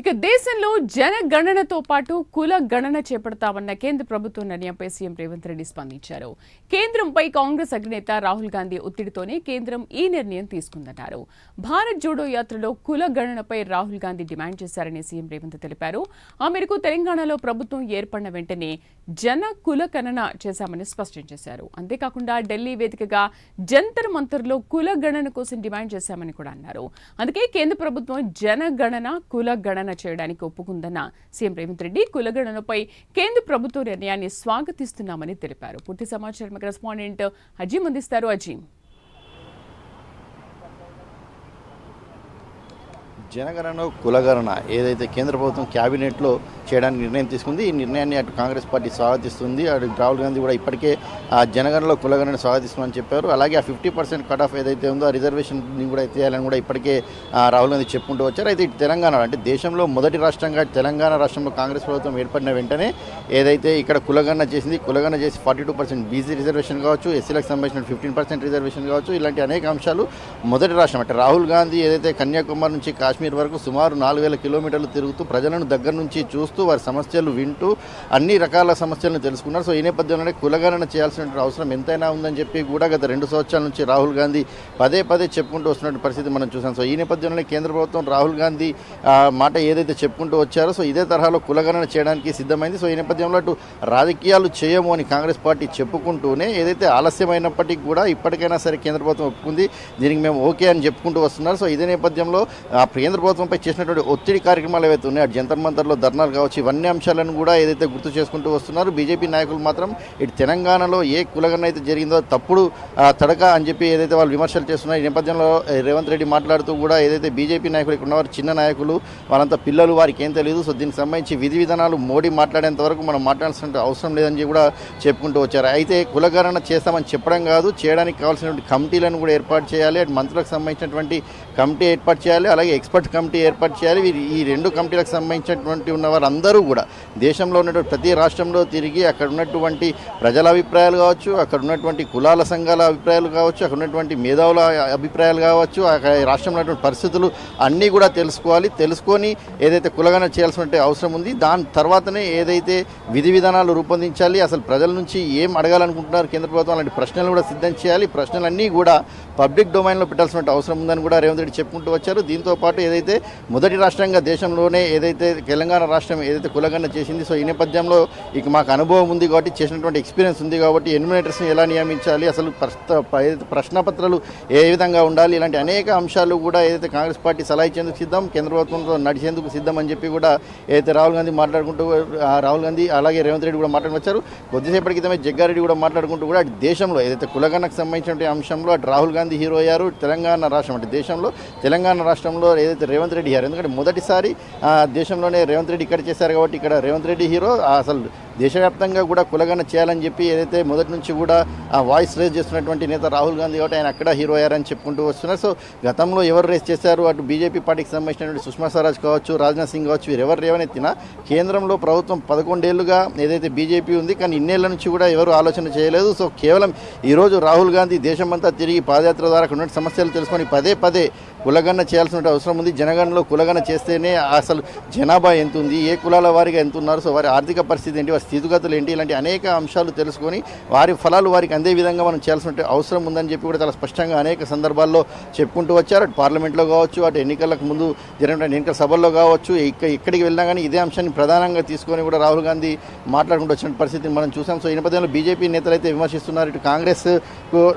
ఇక దేశంలో జనగణనతో పాటు కుల గణన చేపడతామన్న కేంద్ర ప్రభుత్వం నిర్ణయంపై సీఎం రేవంత్ రెడ్డి స్పందించారు. కేంద్రంపై కాంగ్రెస్ అగ్రనేత రాహుల్ గాంధీ ఒత్తిడితోనే కేంద్రం ఈ నిర్ణయం తీసుకుందన్నారు. భారత్ జోడో యాత్రలో కుల గణనపై రాహుల్ గాంధీ డిమాండ్ చేశారని సీఎం రేవంత్ తెలిపారు. ఆ మేరకు తెలంగాణలో ప్రభుత్వం ఏర్పడిన వెంటనే జన కుల గణన చేశామని స్పష్టం చేశారు. అంతేకాకుండా ఢిల్లీ వేదికగా జంతర్ మంతర్లో కుల గణన కోసం డిమాండ్ చేశామని కూడా అన్నారు. అందుకే కేంద్ర ప్రభుత్వం జనగణన కుల గణన చేయడానికి ఒప్పుకుందన్న సీఎం రేవంత్ రెడ్డి కులగణనపై కేంద్ర ప్రభుత్వ నిర్ణయాన్ని స్వాగతిస్తున్నామని తెలిపారు. పూర్తి సమాచారం కరెస్పాండెంట్ అజీం అందిస్తారు. అజీం జనగణన కులగణన ఏదైతే కేంద్ర ప్రభుత్వం క్యాబినెట్లో చేయడానికి నిర్ణయం తీసుకుంది. ఈ నిర్ణయాన్ని అటు కాంగ్రెస్ పార్టీ స్వాగతిస్తుంది. అటు రాహుల్ గాంధీ కూడా ఇప్పటికే ఆ జనగణలో కులగణన స్వాగతిస్తుందని చెప్పారు. అలాగే ఆ ఫిఫ్టీ పర్సెంట్ కట్ ఆఫ్ ఏదైతే ఉందో ఆ రిజర్వేషన్ని కూడా ఎత్తేయాలని కూడా ఇప్పటికే రాహుల్ గాంధీ చెప్పుకుంటూ వచ్చారు. అయితే తెలంగాణ అంటే దేశంలో మొదటి రాష్ట్రంగా తెలంగాణ రాష్ట్రంలో కాంగ్రెస్ ప్రభుత్వం ఏర్పడిన వెంటనే ఏదైతే ఇక్కడ కులగణన చేసింది కులగణన చేసి forty two percent BC reservation కావచ్చు ఎస్సీలకు సంబంధించిన ఫిఫ్టీన్ పర్సెంట్ రిజర్వేషన్ కావచ్చు ఇలాంటి అనేక అంశాలు మొదటి రాష్ట్రం. అంటే రాహుల్ గాంధీ ఏదైతే కన్యాకుమారి నుంచి కాశ్మీర్ వరకు సుమారు నాలుగు వేల కిలోమీటర్లు తిరుగుతూ ప్రజలను దగ్గర నుంచి చూస్తూ వారి సమస్యలు వింటూ అన్ని రకాల సమస్యలను తెలుసుకున్నారు. సో ఈ నేపథ్యంలోనే కులగణన చేయాల్సిన అవసరం ఎంతైనా ఉందని చెప్పి కూడా గత రెండు సంవత్సరాల నుంచి రాహుల్ గాంధీ పదే పదే చెప్పుకుంటూ వస్తున్న పరిస్థితి మనం చూసాం. సో ఈ నేపథ్యంలోనే కేంద్ర ప్రభుత్వం రాహుల్ గాంధీ మాట ఏదైతే చెప్పుకుంటూ వచ్చారో సో ఇదే తరహాలో కులగణన చేయడానికి సిద్ధమైంది. సో ఈ నేపథ్యంలో అటు రాజకీయాలు చేయము అని కాంగ్రెస్ పార్టీ చెప్పుకుంటూనే ఏదైతే ఆలస్యమైనప్పటికీ కూడా ఇప్పటికైనా సరే కేంద్ర ప్రభుత్వం ఒప్పుకుంది. దీనికి మేము ఓకే అని చెప్పుకుంటూ వస్తున్నారు. సో ఇదే నేపథ్యంలో ఆ, కేంద్ర ప్రభుత్వంపై చేసినటువంటి ఒత్తిడి కార్యక్రమాలు ఏవైతే ఉన్నాయో జంతర్ మంతర్లో ధర్నాలు కావచ్చు ఇవన్నీ అంశాలను కూడా ఏదైతే గుర్తు చేసుకుంటూ వస్తున్నారు బీజేపీ నాయకులు మాత్రం ఇటు తెలంగాణలో ఏ కులగన అయితే జరిగిందో తప్పుడు తడక అని చెప్పి ఏదైతే వాళ్ళు విమర్శలు చేస్తున్నారు ఈ నేపథ్యంలో రేవంత్ రెడ్డి మాట్లాడుతూ కూడా ఏదైతే బీజేపీ నాయకులు ఇక్కడ ఉన్నవారు చిన్న నాయకులు వాళ్ళంతా పిల్లలు వారికి ఏం తెలియదు సో దీనికి సంబంధించి విధి విధానాలు మోడీ మాట్లాడేంత వరకు మనం మాట్లాడాల్సిన అవసరం లేదని కూడా చెప్పుకుంటూ వచ్చారు. అయితే కులగణన చేస్తామని చెప్పడం కాదు చేయడానికి కావాల్సినటువంటి కమిటీలను కూడా ఏర్పాటు చేయాలి. అటు మంత్రులకు సంబంధించినటువంటి కమిటీ ఏర్పాటు చేయాలి అలాగే ఎక్స్పర్ట్ కమిటీ ఏర్పాటు చేయాలి. వీరి- ఈ రెండు కమిటీలకు సంబంధించినటువంటి ఉన్న వారందరూ కూడా దేశంలో ఉన్నటువంటి ప్రతి రాష్ట్రంలో తిరిగి అక్కడ ఉన్నటువంటి ప్రజల అభిప్రాయాలు కావచ్చు అక్కడ ఉన్నటువంటి కులాల సంఘాల అభిప్రాయాలు కావచ్చు అక్కడ ఉన్నటువంటి మేధావుల అభిప్రాయాలు కావచ్చు అక్కడ రాష్ట్రంలో ఉన్నటువంటి పరిస్థితులు అన్నీ కూడా తెలుసుకోవాలి. తెలుసుకొని ఏదైతే కులగన చేయాల్సిన అవసరం ఉంది దాని తర్వాతనే ఏదైతే విధి విధానాలు రూపొందించాలి అసలు ప్రజల నుంచి ఏం అడగాలనుకుంటున్నారు కేంద్ర ప్రభుత్వం అలాంటి ప్రశ్నలు కూడా సిద్ధం చేయాలి. ప్రశ్నలన్నీ కూడా పబ్లిక్ డొమైన్లో పెట్టాల్సిన అవసరం ఉందని కూడా రేవంత్ రెడ్డి చెప్పుకుంటూ వచ్చారు. దీంతో పాటు ఏదైతే మొదటి రాష్ట్రంగా దేశంలోనే ఏదైతే తెలంగాణ రాష్ట్రం ఏదైతే కులగన్న చేసింది సో ఈ నేపథ్యంలో ఇక మాకు అనుభవం ఉంది కాబట్టి చేసినటువంటి ఎక్స్పీరియన్స్ ఉంది కాబట్టి ఎన్యుమినేటర్స్ని ఎలా నియమించాలి అసలు ప్రశ్న ప్రశ్నపత్రాలు ఏ విధంగా ఉండాలి ఇలాంటి అనేక అంశాలు కూడా ఏదైతే కాంగ్రెస్ పార్టీ సలహా ఇచ్చేందుకు సిద్ధం కేంద్ర ప్రభుత్వంతో నడిచేందుకు సిద్ధం అని చెప్పి కూడా ఏదైతే రాహుల్ గాంధీ మాట్లాడుకుంటూ రాహుల్ గాంధీ అలాగే రేవంత్ రెడ్డి కూడా మాట్లాడుకు వచ్చారు. కొద్దిసేపటి క్రితమే జగ్గారెడ్డి కూడా మాట్లాడుకుంటూ కూడా దేశంలో ఏదైతే కులగన్నకు సంబంధించిన అంశంలో అటు రాహుల్ గాంధీ హీరో అయ్యారు. తెలంగాణ రాష్ట్రం అంటే దేశంలో తెలంగాణ రాష్ట్రంలో ఏదైతే రేవంత్ రెడ్డి గారు ఎందుకంటే మొదటిసారి ఆ, దేశంలోనే రేవంత్ రెడ్డి ఇక్కడ చేశారు కాబట్టి ఇక్కడ రేవంత్ రెడ్డి హీరో అసలు దేశవ్యాప్తంగా కూడా కులగణ చేయాలని చెప్పి ఏదైతే మొదటి నుంచి కూడా ఆ వాయిస్ రేజ్ చేస్తున్నటువంటి నేత రాహుల్ గాంధీ కాబట్టి ఆయన అక్కడ హీరో అయ్యారని చెప్పుకుంటూ వస్తున్నారు. సో గతంలో ఎవరు రేస్ చేశారు? అటు బీజేపీ పార్టీకి సంబంధించినటువంటి సుష్మా స్వరాజ్ కావచ్చు రాజ్నాథ్ సింగ్ కావచ్చు వీరు ఎవరు రేవనెత్తినా కేంద్రంలో ప్రభుత్వం పదకొండేళ్ళుగా ఏదైతే బీజేపీ ఉంది కానీ ఇన్నేళ్ళ నుంచి కూడా ఎవరు ఆలోచన చేయలేదు. సో కేవలం ఈరోజు రాహుల్ గాంధీ దేశమంతా తిరిగి పాదయాత్ర ద్వారా ఉన్న సమస్యలు తెలుసుకొని పదే పదే కులగన్న చేయాల్సిన అవసరం ఉంది. జనగణనలో కులగన్న చేస్తేనే అసలు జనాభా ఎంత ఉంది? ఏ కులాల వారిగా ఎంత ఉన్నారు? సో వారి ఆర్థిక పరిస్థితి ఏంటి? స్థితిగతులు ఏంటి? ఇలాంటి అనేక అంశాలు తెలుసుకొని వారి ఫలాలు వారికి అందే విధంగా మనం చేయాల్సిన అవసరం ఉందని చెప్పి కూడా చాలా స్పష్టంగా అనేక సందర్భాల్లో చెప్పుకుంటూ వచ్చారు. అటు పార్లమెంట్లో కావచ్చు అటు ఎన్నికలకు ముందు జరిగిన ఎన్నికల సభల్లో కావచ్చు ఇక్కడికి వెళ్ళినా కానీ ఇదే అంశాన్ని ప్రధానంగా తీసుకొని కూడా రాహుల్ గాంధీ మాట్లాడుకుంటూ వచ్చిన పరిస్థితిని మనం చూసాం. సో ఈ నేపథ్యంలో బీజేపీ నేతలు అయితే విమర్శిస్తున్నారు. ఇటు కాంగ్రెస్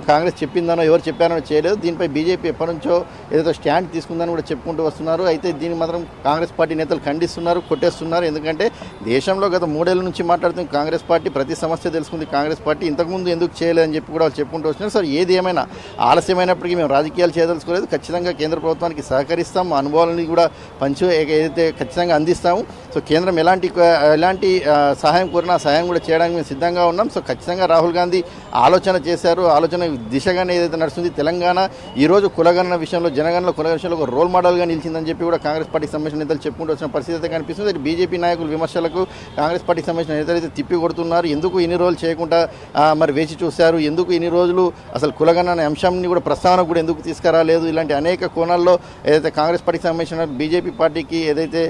కాంగ్రెస్ చెప్పిందనో ఎవరు చెప్పారో చేయలేదు. దీనిపై బీజేపీ ఎప్పటి నుంచో ఏదైతే స్టాండ్ తీసుకుందని కూడా చెప్పుకుంటూ వస్తున్నారు. అయితే దీన్ని మాత్రం కాంగ్రెస్ పార్టీ నేతలు ఖండిస్తున్నారు కొట్టేస్తున్నారు. ఎందుకంటే దేశంలో గత మూడేళ్ళ నుంచి మాట్లాడుతుంది. కాంగ్రెస్ పార్టీ ప్రతి సమస్య తెలుసుకుంది. కాంగ్రెస్ పార్టీ ఇంతకుముందు ఎందుకు చేయలేదని చెప్పి కూడా వాళ్ళు చెప్పుకుంటూ వస్తున్నారు సార్ ఏది ఏమైనా ఆలస్యమైనప్పటికీ మేము రాజకీయాలు చేయదలుచుకోలేదు. ఖచ్చితంగా కేంద్ర ప్రభుత్వానికి సహకరిస్తాం. మా అనుభవాలని కూడా పంచు ఏదైతే ఖచ్చితంగా అందిస్తాము. సో కేంద్రం ఎలాంటి ఎలాంటి సహాయం కోరినా సహాయం కూడా చేయడానికి మేము సిద్ధంగా ఉన్నాం. సో ఖచ్చితంగా రాహుల్ గాంధీ ఆలోచన చేశారు. ఆలోచన దిశగానే ఏదైతే నడుస్తుంది తెలంగాణ ఈరోజు కులగణన విషయంలో జనగణన కులగణ విషయంలో ఒక రోల్ మోడల్గా నిలిచిందని చెప్పి కూడా కాంగ్రెస్ పార్టీకి సంబంధించిన నేతలు చెప్పుకుంటూ వచ్చిన పరిస్థితి అయితే కనిపిస్తుంది. బీజేపీ నాయకులు విమర్శలకు కాంగ్రెస్ పార్టీకి సంబంధించిన నేతలు అయితే తిప్పి కొడుతున్నారు. ఎందుకు ఇన్ని రోజులు చేయకుండా మరి వేచి చూశారు? ఎందుకు ఇన్ని రోజులు అసలు కులగణ అనే అంశాన్ని కూడా ప్రస్తావన కూడా ఎందుకు తీసుకురాలేదు ఇలాంటి అనేక కోణాల్లో ఏదైతే కాంగ్రెస్ పార్టీకి సంబంధించిన బీజేపీ పార్టీకి ఏదైతే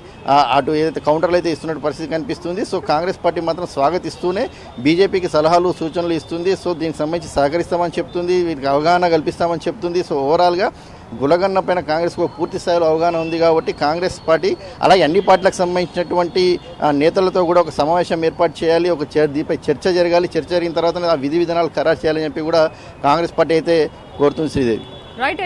అటు ఏదైతే కౌంటర్లు అయితే ఇస్తున్న పరిస్థితి కనిపిస్తుంది. సో కాంగ్రెస్ పార్టీ మాత్రం స్వాగతిస్తూనే బీజేపీకి సలహాలు సూచనలు ఇస్తుంది. సో దీనికి సంబంధించి సహకరిస్తామని చెప్తుంది. వీరికి అవగాహన కల్పిస్తామని చెప్తుంది. సో ఓవరాల్గా గులగన్న పైన కాంగ్రెస్కు పూర్తి స్థాయిలో అవగాహన ఉంది కాబట్టి కాంగ్రెస్ పార్టీ అలాగే అన్ని పార్టీలకు సంబంధించినటువంటి నేతలతో కూడా ఒక సమావేశం ఏర్పాటు చేయాలి ఒక దీపై చర్చ జరగాలి. చర్చ జరిగిన తర్వాత ఆ విధి విధానాలు ఖరారు చేయాలని చెప్పి కూడా కాంగ్రెస్ పార్టీ అయితే కోరుతుంది శ్రీదేవి. రైట్